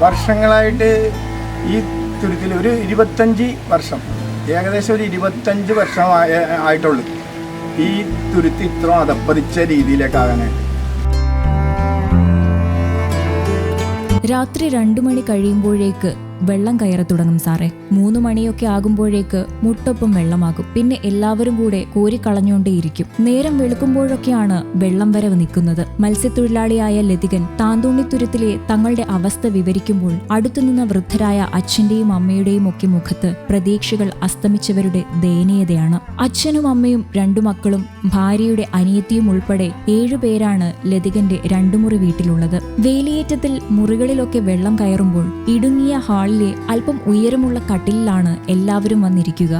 വർഷങ്ങളായിട്ട് ഈ തുരുത്തിൽ ഒരു ഇരുപത്തഞ്ച് വർഷം ഏകദേശം ഒരു ഇരുപത്തഞ്ച് വർഷം ആയിട്ടുള്ളൂ. ഈ തുരുത്ത് ഇത്ര അതപ്പതിച്ച രീതിയിലേക്കാകാനായിട്ട് രാത്രി രണ്ടു മണി കഴിയുമ്പോഴേക്ക് വെള്ളം കയറി തുടങ്ങും സാറേ. മൂന്ന് മണിയൊക്കെ ആകുമ്പോഴേക്ക് മുട്ടൊപ്പം വെള്ളമാകും. പിന്നെ എല്ലാവരും കൂടെ കോരിക്കളഞ്ഞുകൊണ്ടേയിരിക്കും നേരം വെളുക്കുമ്പോഴൊക്കെയാണ് വെള്ളം വരവ് നിൽക്കുന്നത്. മത്സ്യത്തൊഴിലാളിയായ ലതികൻ താന്തോണിത്തുരുത്തിലെ തങ്ങളുടെ അവസ്ഥ വിവരിക്കുമ്പോൾ അടുത്തുനിന്ന വൃദ്ധരായ അച്ഛന്റെയും അമ്മയുടെയും ഒക്കെ മുഖത്ത് പ്രതീക്ഷകൾ അസ്തമിച്ചവരുടെ ദയനീയതയാണ്. അച്ഛനും അമ്മയും രണ്ടു മക്കളും ഭാര്യയുടെ അനിയത്തിയും ഉൾപ്പെടെ ഏഴുപേരാണ് ലതികന്റെ രണ്ടുമുറി വീട്ടിലുള്ളത്. വേലിയേറ്റത്തിൽ മുറികളിലൊക്കെ വെള്ളം കയറുമ്പോൾ ഇടുങ്ങിയ ഹാളിലെ അല്പം ഉയരമുള്ള കട്ടിലിലാണ് എല്ലാവരും വന്നിരിക്കുക.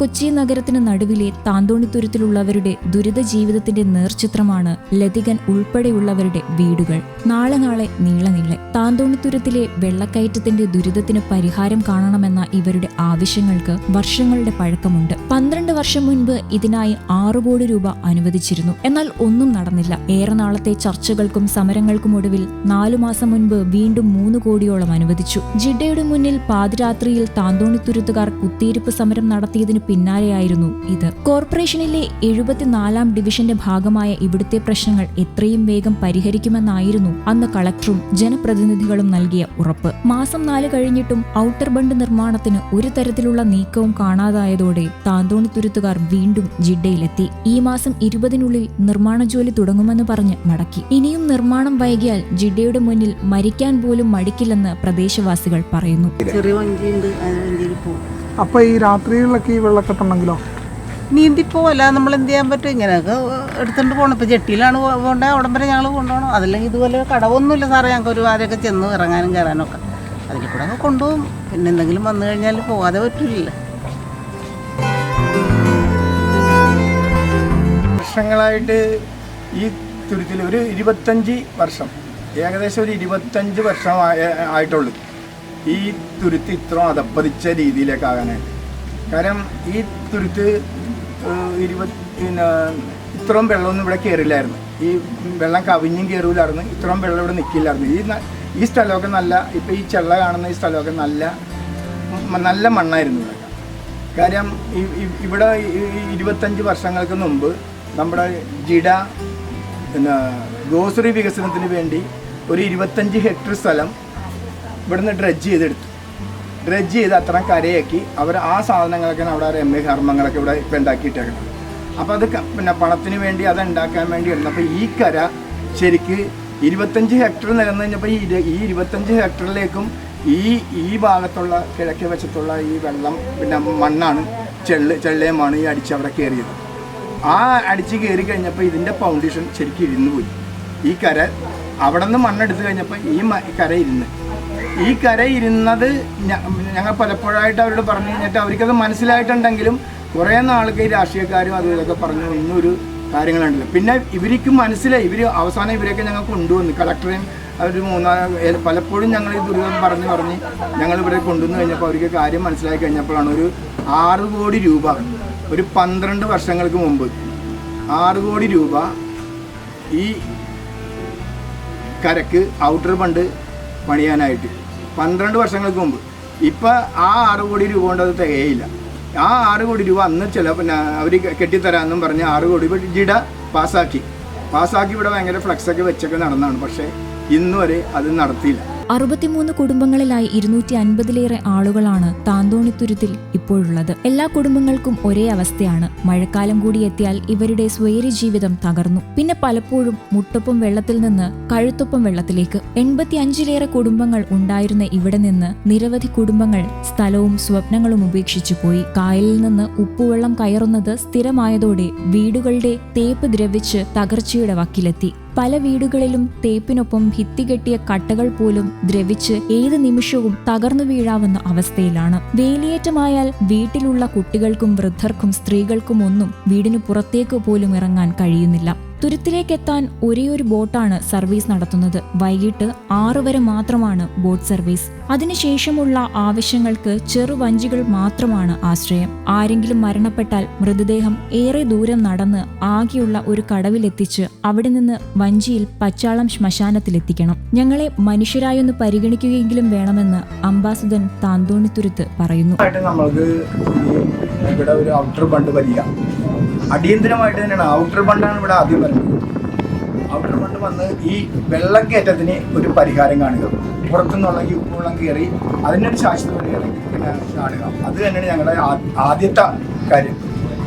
കൊച്ചി നഗരത്തിന് നടുവിലെ താന്തോണിത്തുരുത്തിലുള്ളവരുടെ ദുരിത ജീവിതത്തിന്റെ നേർചിത്രമാണ് ലതികൻ ഉൾപ്പെടെയുള്ളവരുടെ വീടുകൾ. നാളെ നാളെ നീളനീളെ താന്തോണിത്തുരുത്തിലെ വെള്ളക്കയറ്റത്തിന്റെ ദുരിതത്തിന് പരിഹാരം കാണണമെന്ന ഇവരുടെ ആവശ്യങ്ങൾക്ക് വർഷങ്ങളുടെ പഴക്കമുണ്ട്. പന്ത്രണ്ട് വർഷം മുൻപ് ഇതിനായി ആറു കോടി രൂപ അനുവദിച്ചിരുന്നു. എന്നാൽ ഒന്നും നടന്നില്ല. ഏറെ നാളത്തെ ചർച്ചകൾക്കും സമരങ്ങൾക്കും ഒടുവിൽ നാലു മാസം മുൻപ് വീണ്ടും മൂന്ന് കോടിയോളം അനുവദിച്ചു. ജിഡയുടെ മുന്നിൽ പാതിരാത്രിയിൽ താന്തോണിത്തുരുത്തുകാർ കുത്തിയിരിപ്പ് സമരം നടത്തിയതിനു പിന്നാലെയായിരുന്നു ഇത്. കോർപ്പറേഷനിലെ എഴുപത്തിനാലാം ഡിവിഷന്റെ ഭാഗമായ ഇവിടുത്തെ പ്രശ്നങ്ങൾ എത്രയും വേഗം പരിഹരിക്കുമെന്നായിരുന്നു അന്ന് കളക്ടറും ജനപ്രതിനിധികളും നൽകിയ ഉറപ്പ്. മാസം നാല് കഴിഞ്ഞിട്ടും ഔട്ടർ ബണ്ട് നിർമ്മാണത്തിന് ഒരു തരത്തിലുള്ള നീക്കവും കാണാതായതോടെ താന്തോണിത്തുരുത്തുകാർ വീണ്ടും ജിഡയിലെത്തി. ഈ മാസം ഇരുപതിനുള്ളിൽ നിർമ്മാണ ജോലി തുടങ്ങുമെന്ന് പറഞ്ഞ് മടക്കി. ഇനിയും നിർമ്മാണം വൈകിയാൽ ജിഡയുടെ മുന്നിൽ മരിക്കാൻ പോലും മടിക്കില്ലെന്ന് പ്രദേശവാസികൾ പറയുന്നു. ചെറിയ വഞ്ചിയുണ്ട് ആ വഞ്ചിയിൽ പോകും. അപ്പൊ ഈ രാത്രിയിലൊക്കെ ഈ വെള്ളക്കെട്ടുണ്ടെങ്കിലോ നീന്തി പോവല്ല നമ്മൾ എന്ത് ചെയ്യാൻ പറ്റും? ഇങ്ങനെയൊക്കെ എടുത്തുകൊണ്ട് പോകണം ഇപ്പൊ ജെട്ടിയിലാണ് പോകേണ്ടത് അവിടം വരെ ഞങ്ങൾ കൊണ്ടുപോകണം. അതല്ലെങ്കിൽ ഇതുപോലെ കടവൊന്നുമില്ല സാറേ ഞങ്ങൾക്ക് ഒരു ആരൊക്കെ ചെന്ന് ഇറങ്ങാനും കയറാനും ഒക്കെ അതിൽ കൂടെ ഒക്കെ കൊണ്ടുപോകും. പിന്നെ എന്തെങ്കിലും വന്നു കഴിഞ്ഞാൽ പോവാതെ പറ്റില്ല വർഷങ്ങളായിട്ട് ഈ തുരുത്തിൽ ഒരു ഇരുപത്തഞ്ച് വർഷം. ഏകദേശം ഒരു ഇരുപത്തഞ്ച് വർഷം ആയിട്ടുള്ളൂ. ഈ തുരുത്ത് ഇത്ര അതപ്പതിച്ച രീതിയിലേക്കാകാനായിട്ട്. കാരണം ഈ തുരുത്ത് ഇരുപത് ഇത്രയും വെള്ളമൊന്നും ഇവിടെ കയറില്ലായിരുന്നു ഈ വെള്ളം കവിഞ്ഞും കയറൂലായിരുന്നു ഇത്രയും വെള്ളം ഇവിടെ നിൽക്കില്ലായിരുന്നു ഈ ഈ സ്ഥലമൊക്കെ നല്ല ഇപ്പോൾ ഈ ചെള്ള കാണുന്ന ഈ സ്ഥലമൊക്കെ നല്ല നല്ല മണ്ണായിരുന്നു ഇവിടെ. കാര്യം ഇവിടെ ഇരുപത്തഞ്ച് വർഷങ്ങൾക്ക് മുമ്പ് നമ്മുടെ ജിഡ പിന്നെ ഗോസറി വികസനത്തിന് വേണ്ടി ഒരു ഇരുപത്തഞ്ച് ഹെക്ടർ സ്ഥലം ഇവിടുന്ന് ഡ്രഡ്ജ് ചെയ്തെടുത്തു. ഡ്രഡ്ജ് ചെയ്ത് അത്ര കരയാക്കി. അവർ ആ സാധനങ്ങളൊക്കെ അവിടെ രമ്യ കർമ്മങ്ങളൊക്കെ ഇവിടെ ഇപ്പം ഉണ്ടാക്കിയിട്ടുണ്ട് അപ്പോൾ അത് പിന്നെ പണത്തിന് വേണ്ടി അത് ഉണ്ടാക്കാൻ വേണ്ടിയാണ് അപ്പോൾ ഈ കര ശരിക്ക് ഇരുപത്തഞ്ച് ഹെക്ടർ നിലന്ന് കഴിഞ്ഞപ്പോൾ ഈ ഈ ഇരുപത്തഞ്ച് ഹെക്ടറിലേക്കും ഈ ഈ ഭാഗത്തുള്ള കിഴക്കേ വശത്തുള്ള ഈ വെള്ളം പിന്നെ മണ്ണാണ് ചെള്ള് ചെള്ളയുമാണ് ഈ അടിച്ച് അവിടെ കയറിയത്. ആ അടിച്ച് കയറി കഴിഞ്ഞപ്പോൾ ഇതിന്റെ ഫൗണ്ടേഷൻ ശരിക്കും ഇരുന്ന് പോയി. ഈ കര അവിടെ നിന്ന് മണ്ണെടുത്ത് കഴിഞ്ഞപ്പോൾ ഈ കര ഇരുന്ന്. ഈ കര ഇരുന്നത് ഞ- ഞങ്ങൾ പലപ്പോഴായിട്ട് അവരോട് പറഞ്ഞു കഴിഞ്ഞിട്ട് അവർക്കത് മനസ്സിലായിട്ടുണ്ടെങ്കിലും കുറേ നാൾക്ക് ഈ രാഷ്ട്രീയക്കാരും അതും ഇതൊക്കെ പറഞ്ഞു ഇന്നൊരു കാര്യങ്ങളുണ്ടല്ലോ. പിന്നെ ഇവർക്ക് മനസ്സിലായി. ഇവർ അവസാനം ഇവരെയൊക്കെ ഞങ്ങൾ കൊണ്ടുവന്നു. കളക്ടറേയും അവർ മൂന്നാൽ പലപ്പോഴും ഞങ്ങൾ ഈ ദുരിതം പറഞ്ഞ് പറഞ്ഞ് ഞങ്ങൾ ഇവിടെ കൊണ്ടുവന്നു കഴിഞ്ഞപ്പോൾ അവർക്ക് കാര്യം മനസ്സിലാക്കി കഴിഞ്ഞപ്പോഴാണ് ഒരു ആറ് കോടി രൂപ ഒരു പന്ത്രണ്ട് വർഷങ്ങൾക്ക് മുമ്പ് ആറ് കോടി രൂപ ഈ കരക്ക് ഔട്ടർ ഫണ്ട് പണിയാനായിട്ട് പന്ത്രണ്ട് വർഷങ്ങൾക്ക് മുമ്പ്. ഇപ്പം ആ ആറ് കോടി രൂപ കൊണ്ട് അത് തികയില്ല. ആ ആറ് കോടി രൂപ അന്ന് ചില പിന്നെ അവർ കെട്ടിത്തരാമെന്നും പറഞ്ഞ് ആറ് കോടി രൂപ ജിഡ പാസ്സാക്കി പാസ്സാക്കി ഇവിടെ ഭയങ്കര ഫ്ലക്സൊക്കെ വെച്ചൊക്കെ നടന്നതാണ് പക്ഷേ ഇന്നുവരെ അത് നടത്തിയില്ല. അറുപത്തിമൂന്ന് കുടുംബങ്ങളിലായി ഇരുന്നൂറ്റി അൻപതിലേറെ ആളുകളാണ് താന്തോണിത്തുരുത്തിൽ ഇപ്പോഴുള്ളത്. എല്ലാ കുടുംബങ്ങൾക്കും ഒരേ അവസ്ഥയാണ്. മഴക്കാലം കൂടി എത്തിയാൽ ഇവരുടെ സ്വൈര്യ ജീവിതം തകർന്നു. പിന്നെ പലപ്പോഴും മുട്ടൊപ്പം വെള്ളത്തിൽ നിന്ന് കഴുത്തൊപ്പം വെള്ളത്തിലേക്ക്. എൺപത്തി അഞ്ചിലേറെ കുടുംബങ്ങൾ ഉണ്ടായിരുന്ന ഇവിടെ നിന്ന് നിരവധി കുടുംബങ്ങൾ സ്ഥലവും സ്വപ്നങ്ങളും ഉപേക്ഷിച്ചു പോയി. കായലിൽ നിന്ന് ഉപ്പുവെള്ളം കയറുന്നത് സ്ഥിരമായതോടെ വീടുകളുടെ തേപ്പ് ദ്രവിച്ച് തകർച്ചയുടെ വക്കിലെത്തി. പല വീടുകളിലും തേപ്പിനൊപ്പം ഭിത്തി കെട്ടിയ കട്ടകൾ പോലും ദ്രവിച്ച് ഏത് നിമിഷവും തകർന്നു വീഴാവുന്ന അവസ്ഥയിലാണ്. വേലിയേറ്റമായാൽ വീട്ടിലുള്ള കുട്ടികൾക്കും വൃദ്ധർക്കും സ്ത്രീകൾക്കും ഒന്നും വീടിന് പുറത്തേക്ക് പോലും ഇറങ്ങാൻ കഴിയുന്നില്ല. തുരുത്തിലേക്കെത്താൻ ഒരേയൊരു ബോട്ടാണ് സർവീസ് നടത്തുന്നത്. വൈകിട്ട് ആറ് വരെ മാത്രമാണ് ബോട്ട് സർവീസ്. അതിനുശേഷമുള്ള ആവശ്യങ്ങൾക്ക് ചെറുവഞ്ചികൾ മാത്രമാണ് ആശ്രയം. ആരെങ്കിലും മരണപ്പെട്ടാൽ മൃതദേഹം ഏറെ ദൂരം നടന്ന് ആകെയുള്ള ഒരു കടവിലെത്തിച്ച് അവിടെ നിന്ന് വഞ്ചിയിൽ പച്ചാളം ശ്മശാനത്തിലെത്തിക്കണം. ഞങ്ങളെ മനുഷ്യരായൊന്ന് പരിഗണിക്കുകയെങ്കിലും വേണമെന്ന് അംബാസുദൻ താന്തോണിത്തുരുത്ത് പറയുന്നു. ഇവിടെ ഒരു ഔട്ടർ ബണ്ട് വലിയ അടിയന്തരമായിട്ട് തന്നെയാണ്. ഔട്ടർ ബണ്ടാണ് ഇവിടെ ആദ്യം വരുന്നത്. ഔട്ടർ ബണ്ട് വന്ന് ഈ വെള്ളക്കയറ്റത്തിന് ഒരു പരിഹാരം കാണുക. പുറത്തുനിന്നുള്ള ഈ ഉപ്പുവെള്ളം കയറി അതിനൊരു ശാശ്വത പരിഹാരം പിന്നെ കാണുക. അത് തന്നെയാണ് ഞങ്ങളുടെ ആദ്യത്തെ കാര്യം.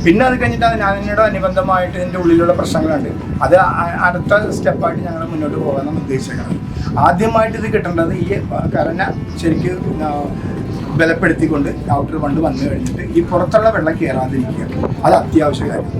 പിന്നെ അത് കഴിഞ്ഞിട്ട് അതിനോട് അനുബന്ധമായിട്ട് ഇതിന്റെ ഉള്ളിലുള്ള പ്രശ്നങ്ങളുണ്ട്. അത് അടുത്ത സ്റ്റെപ്പായിട്ട് ഞങ്ങൾ മുന്നോട്ട് പോകാനാണ് ഉദ്ദേശിക്കുന്നത്. ആദ്യമായിട്ട് ഇത് കിട്ടേണ്ടത് ഈ കരന ശരിക്ക് ബലപ്പെടുത്തിക്കൊണ്ട് ഔട്ടർ വണ്ട് വന്നു കഴിഞ്ഞിട്ട് ഈ പുറത്തുള്ള വെള്ളം കയറാതിരിക്കുക അത് അത്യാവശ്യ കാര്യം